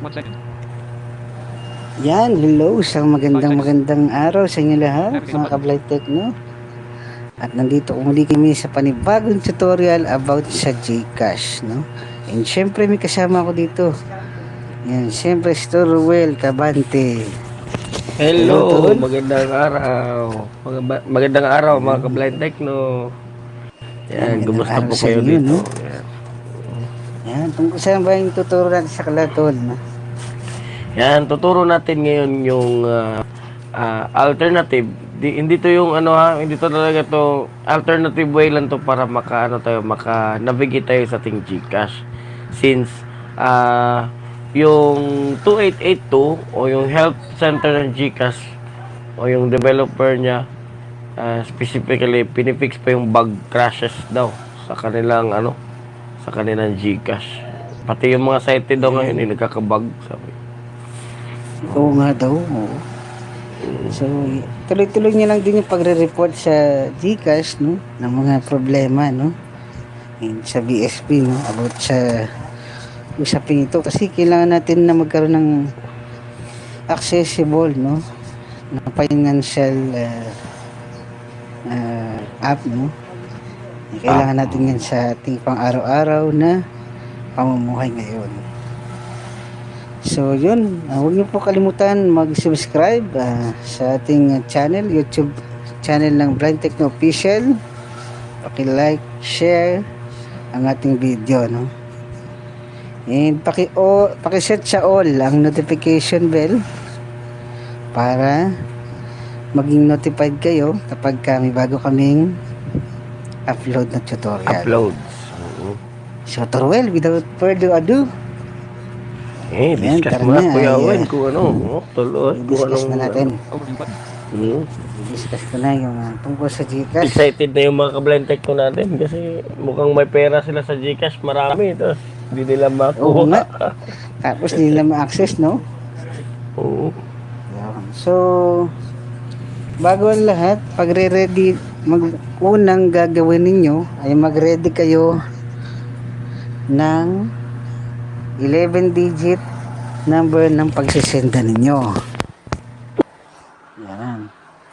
One second. Yan, hello, isang magandang magandang araw sa inyo lahat, mga ka-Blind Techno. At nandito muli kami sa panibagong tutorial about sa Gcash, no? And syempre may kasama ako dito. Yan, syempre si Torwell Cabante. Hello, Hello, magandang araw. Mag- magandang araw mga ka-blind techno. Yan, Yan, kumusta po kayo dito? no? Yan. Yan, tungkol saan ba yung tuturo natin sa kalatol? Yan, tuturo natin ngayon yung ah, ah, alternative. Di, hindi to yung ano ha, hindi to talaga to alternative way lang to para maka ano tayo, maka navigate tayo sa ating GCash. Since ah yung 2882 o yung health center ng GCash o yung developer niya ah, specifically pinifix pa yung bug crashes daw sa kanilang ano sa kanilang GCash. Pati yung mga site daw ngayon ay nagkakabug sabi. Oo nga daw, oo. So, tuloy-tuloy niya lang din yung pagre-report sa Gcash, no? Ng mga problema, no? And sa BSP, no? About sa usapin ito. Kasi kailangan natin na magkaroon ng accessible, no? Na financial uh, uh, app, no? Kailangan natin yan sa ating pang-araw-araw na pamumuhay ngayon. So yun, uh, huwag niyo po kalimutan mag-subscribe ah, sa ating uh, channel, YouTube channel ng Blind Techno Official. Paki-like, share ang ating video, no? And paki o paki-set sa all ang notification bell para maging notified kayo kapag ka may bago kaming upload na tutorial. Uploads. Oo. So Torwell, without further ado, Eh, Yan, discuss mo na, na, Kuya Owen, ah, kung ano, oh, tuloy, kung discuss anong, na natin. Hmm. discuss ko na yung uh, tungkol sa Gcash. Excited na yung mga ka-blind tech ko natin kasi mukhang may pera sila sa Gcash, marami, tapos hindi nila makuha. Oo nga. Tapos hindi nila ma-access, no? Oo. So, bago ang lahat, pagre-ready, mag unang gagawin ninyo ay mag-ready kayo ng 11-digit number ng pagsisenda ninyo. Yan.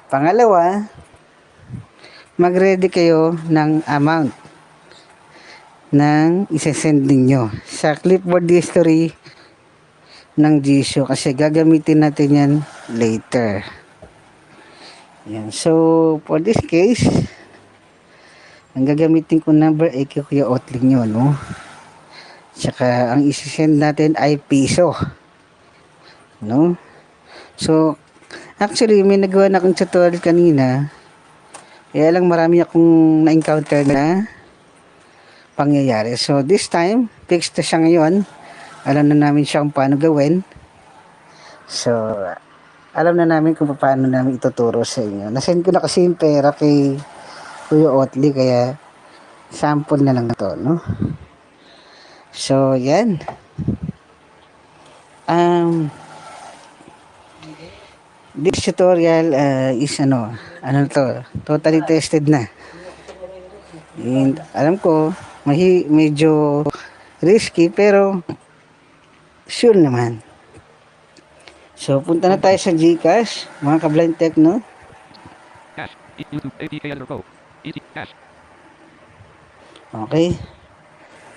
Pangalawa, mag-ready kayo ng amount ng isesend ninyo sa clipboard history ng Jisoo kasi gagamitin natin yan later. Yan. So, for this case, ang gagamitin ko number ay Kuya Otling nyo, no? Tsaka, ang isisend natin ay piso. No? So, actually, may nagawa na akong tutorial kanina. Kaya lang marami akong na-encounter na pangyayari. So, this time, fixed na siya ngayon. Alam na namin siya kung paano gawin. So, alam na namin kung paano namin ituturo sa inyo. Nasend ko na kasi yung pera kay Kuya Otli, kaya sample na lang to, no? So, yan. Um, this tutorial uh, is ano, ano to, totally tested na. And alam ko, mahi, medyo risky, pero sure naman. So, punta na tayo sa Gcash, mga ka-blind tech, no? Cash. Okay.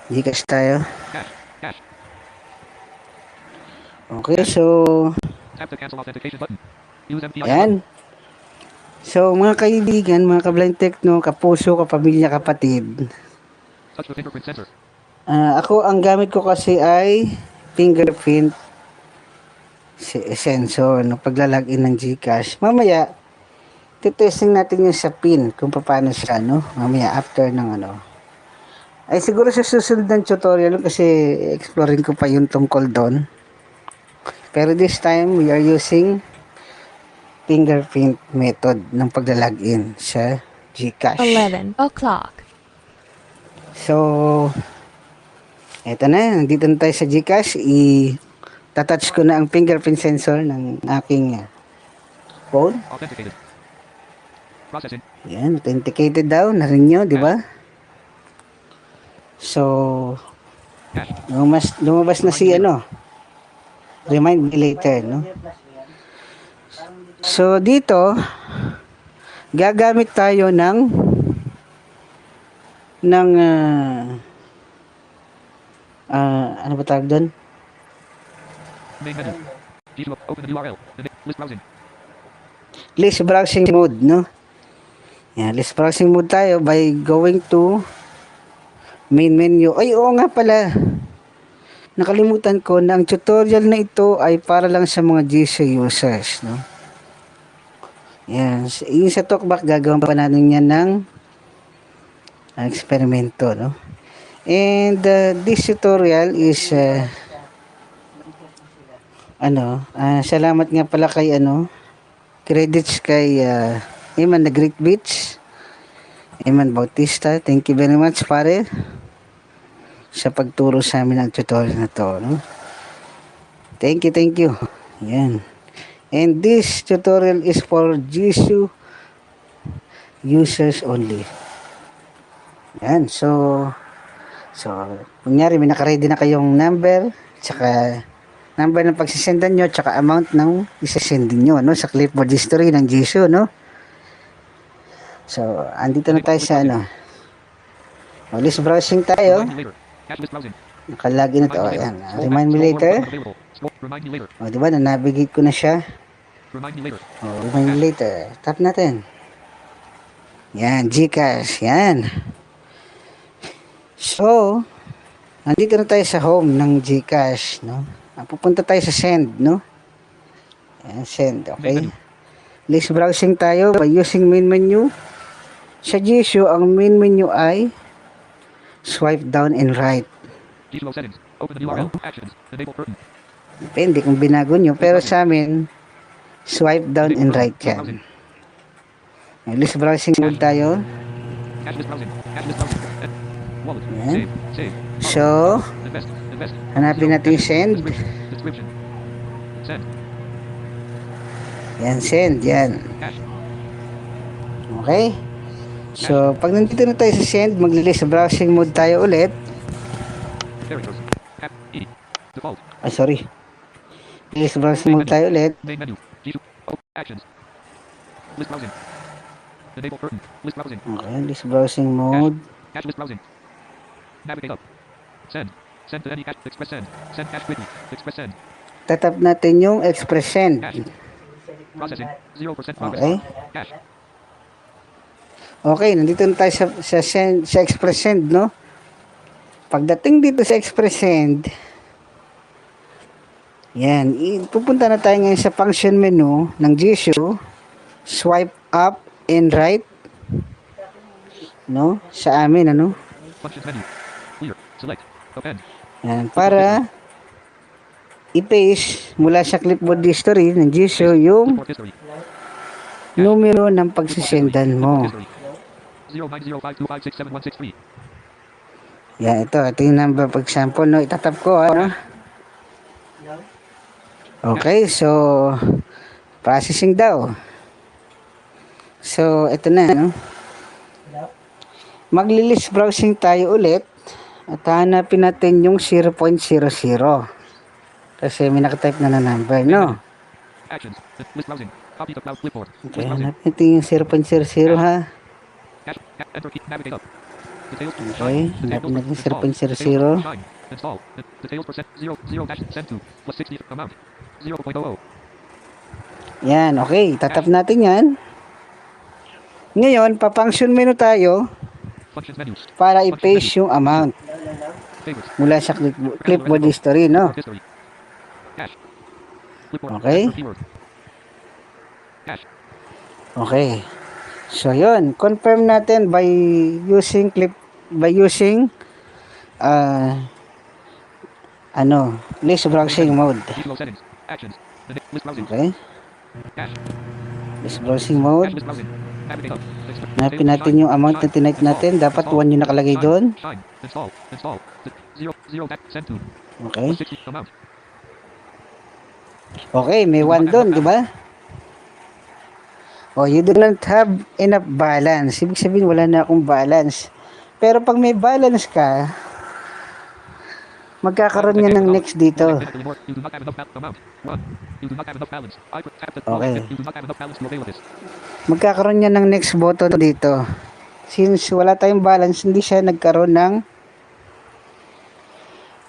Gcash tayo. Okay, so, ayan. So, mga kaibigan, mga ka-blind tech, no, kapuso, kapamilya, kapatid. Ah, ako, ang gamit ko kasi ay fingerprint si sensor no paglalagin ng GCash. Mamaya titesting natin yung sa pin kung paano siya no. Mamaya after ng ano. Ay siguro sa susunod ng tutorial kasi exploring ko pa yung tungkol doon. Pero this time we are using fingerprint method ng paglalagin sa GCash. 11 o'clock. So, eto na, nandito na tayo sa Gcash. I-touch ko na ang fingerprint sensor ng aking uh, phone. Authenticated. Processing. Yan, authenticated daw. Narin nyo, di ba? So, lumabas, lumabas na si ano, Remind me later, no? So, dito, gagamit tayo ng ng ah, ah, ano ba tawag doon? Main menu. G2 open the URL. List browsing. list browsing mode, no? Yan, list browsing mode tayo by going to main menu. Ay, oo nga pala. Nakalimutan ko na ang tutorial na ito ay para lang sa mga GC users, no? Yan, yung sa talkback gagawin pa natin yan ng eksperimento, no? And uh, this tutorial is uh, ano, ah, salamat nga pala kay ano, credits kay uh, Eman the Great Beach. Eman Bautista thank you very much pare sa pagturo sa amin ng tutorial na to no? thank you thank you. Yan. And this tutorial is for Jisoo users only. Yan so so kunyari may nakaredy na kayong number tsaka number ng pagsisendan nyo tsaka amount ng isasendin nyo no? Sa clipboard history ng Jisoo no? So andito na tayo sa ano? O, list browsing tayo. Nakalagin na to. O, yan Ah, remind me later. O diba na navigate ko na siya. O remind me later. Tap natin. Yan Gcash. Yan. So andito na tayo sa home ng Gcash no pupunta tayo sa send no yan send okay list browsing tayo by using main menu sa Jisoo ang main menu ay swipe down and right G2 settings. Open the URL. Actions. Enable curtain. depende kung binago nyo pero sa amin swipe down and right yan list browsing mode tayo browsing. Browsing. Wallet. Save. Save. so. Hanapin natin yung send yan send yan okay so pag nandito na tayo sa send maglilist browsing mode tayo ulit ay sorry list browsing mode tayo ulit Main menu. G2. Actions. List browsing. Enable curtain. List browsing. okay list browsing mode Cache list browsing. Navigate up. Send. Send to any cache. Express send. Send cache quickly. Express send. tatap natin yung express send Cache. Processing. 0% progress. okay Cache. Okay, nandito na tayo sa, sa, send, sa express send, no? Pagdating dito sa express send, yan, pupunta na tayo ngayon sa function menu ng Jisoo, swipe up and right, no? Sa amin, ano? Functions menu. Clear. Select. Append. Yan, para i-paste mula sa clipboard history ng Jisoo yung numero ng pagsisendan mo. History. 090525676163. Yan, ito. Ito yung number. For example, no, itatap ko, ano? Okay, so, processing daw. So, ito na, no? Maglilist browsing tayo ulit at hanapin natin yung 0.00. Kasi may nakatype na na number, no? Actions. List browsing. Copy to cloud clipboard. Okay, hanapin natin yung 0.00, ha? Enter key. Navigate up. Details. Okay, hanapin natin Install. 0.00. Details. Shine. Install. De- Details percent. Zero. Zero dash. Send to. Plus 60 amount. 0.00. Yan, okay. Tatap natin yan. Ngayon, pa-function menu tayo. Para i-paste yung amount mula sa clip, clipboard history, no? Okay. Okay. So, yun. Confirm natin by using clip, by using, uh, ano, list browsing mode. G2 settings. Actions. The na- list browsing. Okay. List browsing mode. Hanapin natin yung amount na tinype natin. Dapat Install. 1 yung nakalagay doon. Okay. Plus 60 amount. Okay, may 1 doon, di ba? Oh, you do not have enough balance. Ibig sabihin, wala na akong balance. Pero pag may balance ka, magkakaroon yan ng next dito. Okay. Magkakaroon yan ng next button dito. Since wala tayong balance, hindi siya nagkaroon ng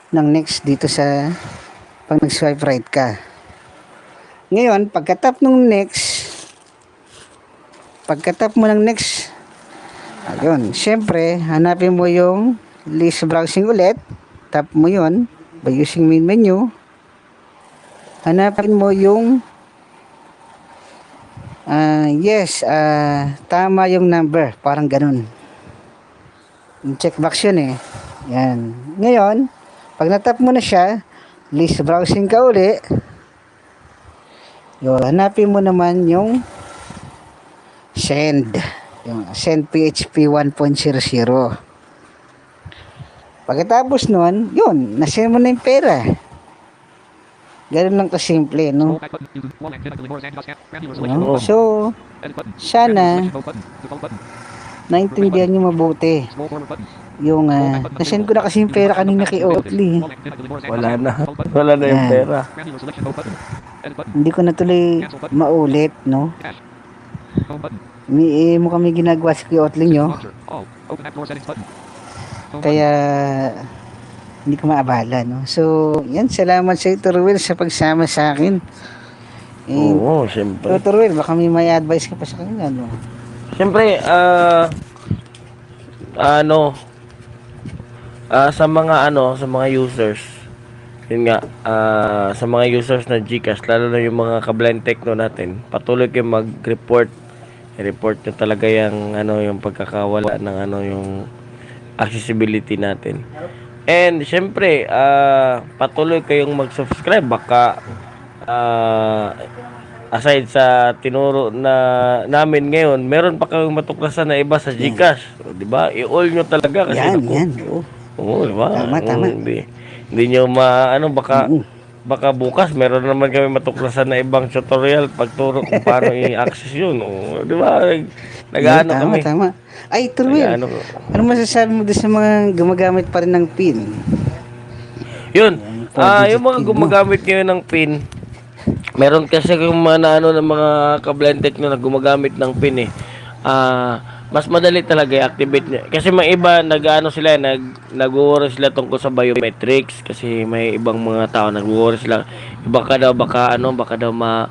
ng next dito sa pag nag-swipe right ka. Ngayon, pagka-tap nung next, pagka-tap mo ng next, ayun, syempre, hanapin mo yung list browsing ulit, tap mo yun by using main menu, hanapin mo yung Ah, yes, ah, tama yung number, parang ganun. Yung checkbox yun eh. Yan. Ngayon, pag natap mo na siya, list browsing ka uli. Yun, hanapin mo naman yung send. Yung send PHP 1.00. Pagkatapos nun, yun, nasend mo na yung pera. Ganun lang kasimple, no? No? Button. So, sana naintindihan nyo mabuti. Yung, uh, nasend ko na kasi yung pera kanina kay. Sand Wala na. Wala na yung Yan. pera. Hindi ko na tuloy maulit, no? May, eh, mukhang may ginagawa si Kuya Oatly nyo. Kaya, hindi ko maabala, no? So, yan, salamat sa ito, Ruel, sa pagsama sa akin. Eh, Oo, syempre. Ito, Ruel, baka may may advice ka pa sa kanya, no? Siyempre, ah ano ah sa mga ano, sa mga users. Yun nga, ah sa mga users na GCash, lalo na yung mga kablind techno natin, patuloy kayong mag-report. I-report nyo talaga yung ano, yung pagkakawala ng ano, yung accessibility natin. And syempre, ah patuloy kayong mag-subscribe baka ah aside sa tinuro na namin ngayon, meron pa kaming matuklasan na iba sa GCash. Di ba? I-all nyo talaga kasi Yan, naku, yan. Oo. Oo, di ba? Tama, tama. Mm, Hindi, hindi nyo ma, ano, baka, baka bukas meron naman kami matuklasan na ibang tutorial pagturo kung paano i-access yun. Di ba? Nag- Nag-ano tama, kami. tama. Ay, Nag-ano. ano masasabi mo doon sa mga gumagamit pa rin ng PIN? Yun. Ah, digit yung mga gumagamit ngayon ng PIN, meron kasi yung mga na, ano ng mga kablind techno na gumagamit ng PIN eh. Ah, mas madali talaga i-activate niya. Kasi may iba nag-ano sila, nag nag-worry sila tungkol sa biometrics kasi may ibang mga tao nag-worry sila. Baka daw baka ano, baka daw ma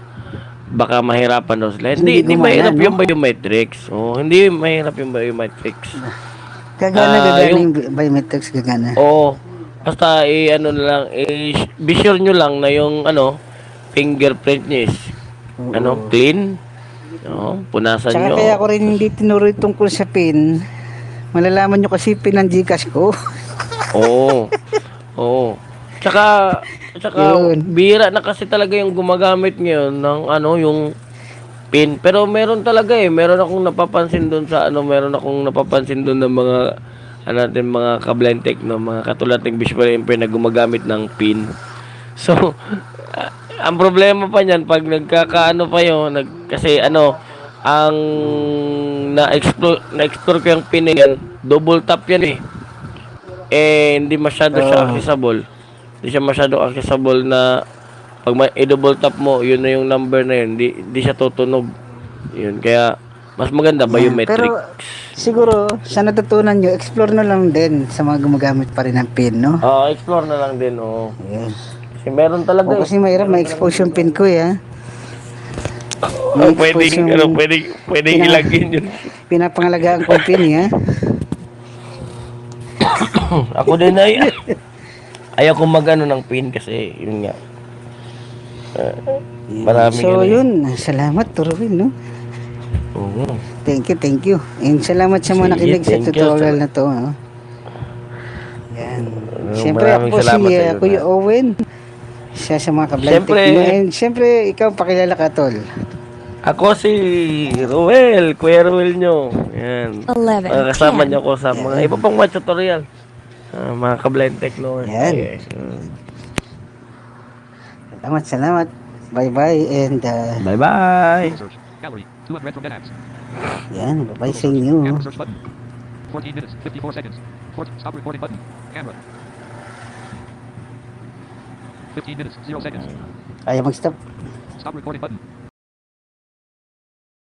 baka mahirapan daw sila. Hindi, Hindi hindi, mahirap no? yung biometrics. Oh, hindi mahirap yung biometrics. Gagana, Ah, gagana yung- yung biometrics, gagana. Oo. Basta i ano na lang, i be sure nyo lang na yung ano fingerprint niya is ano clean. Oo, punasan Tsaka nyo. kaya ko rin hindi tinuro yung tungkol sa PIN. Malalaman nyo kasi PIN ng Gcash ko. Oo. Oo. Tsaka tsaka Yun. bira na kasi talaga yung gumagamit ngayon ng ano yung pin. Pero meron talaga eh, meron akong napapansin doon sa ano, meron akong napapansin doon ng mga ano natin mga kablind techno, mga katulad ng Visual Empire na gumagamit ng pin. So, ah, ang problema pa niyan pag nagkakaano pa yun, nag, kasi ano, ang na-explore na-explore ko yung pin yan, double tap yan eh. Eh, hindi masyado siya Oh. accessible. Hindi siya masyado accessible na pag may i-double tap mo, yun na yung number na yun. Hindi, hindi siya tutunog. Yun, kaya mas maganda biometric. Pero siguro, sa natutunan nyo, explore na lang din sa mga gumagamit pa rin ng PIN, no? Ah, explore na lang din, oo. Yes. Kasi meron talaga. O eh. kasi mahirap, may expose yung PIN ko, ya. Ah, may pwedeng, yung- ano, pwedeng, pwedeng Pina- ilagin yun. Pinapangalagaan ko yung PIN, ya. Ako din ay, ayaw ko mag-ano ng pin kasi, yun nga. Ah, maraming So, eh. yun. Salamat, Turwin, no? Oo. Thank you, thank you. And salamat sa mga Sige, nakinig sa thank you. tutorial na to. No? Yan. Uh, Siyempre ako si uh, Kuya na. Owen. Siya sa mga kablind Siyempre. And siyempre, ikaw pakilala ka, Tol. Ako si Ruel, Kuya Ruel nyo. Yan. 11, Ah, kasama 10. niyo ko sa mga iba pang mga tutorial. Ah, mga ka-blind techno. Yan. Yes. Mm. Salamat, salamat. Bye-bye. And uh, Bye-bye. Search. Gallery. 200 from apps. yan, bye-bye sa inyo. Camera search button. 14 minutes, 54 seconds. Port, stop recording button. Camera. 15 minutes, 0 seconds. Ayaw mag-stop. Stop recording button.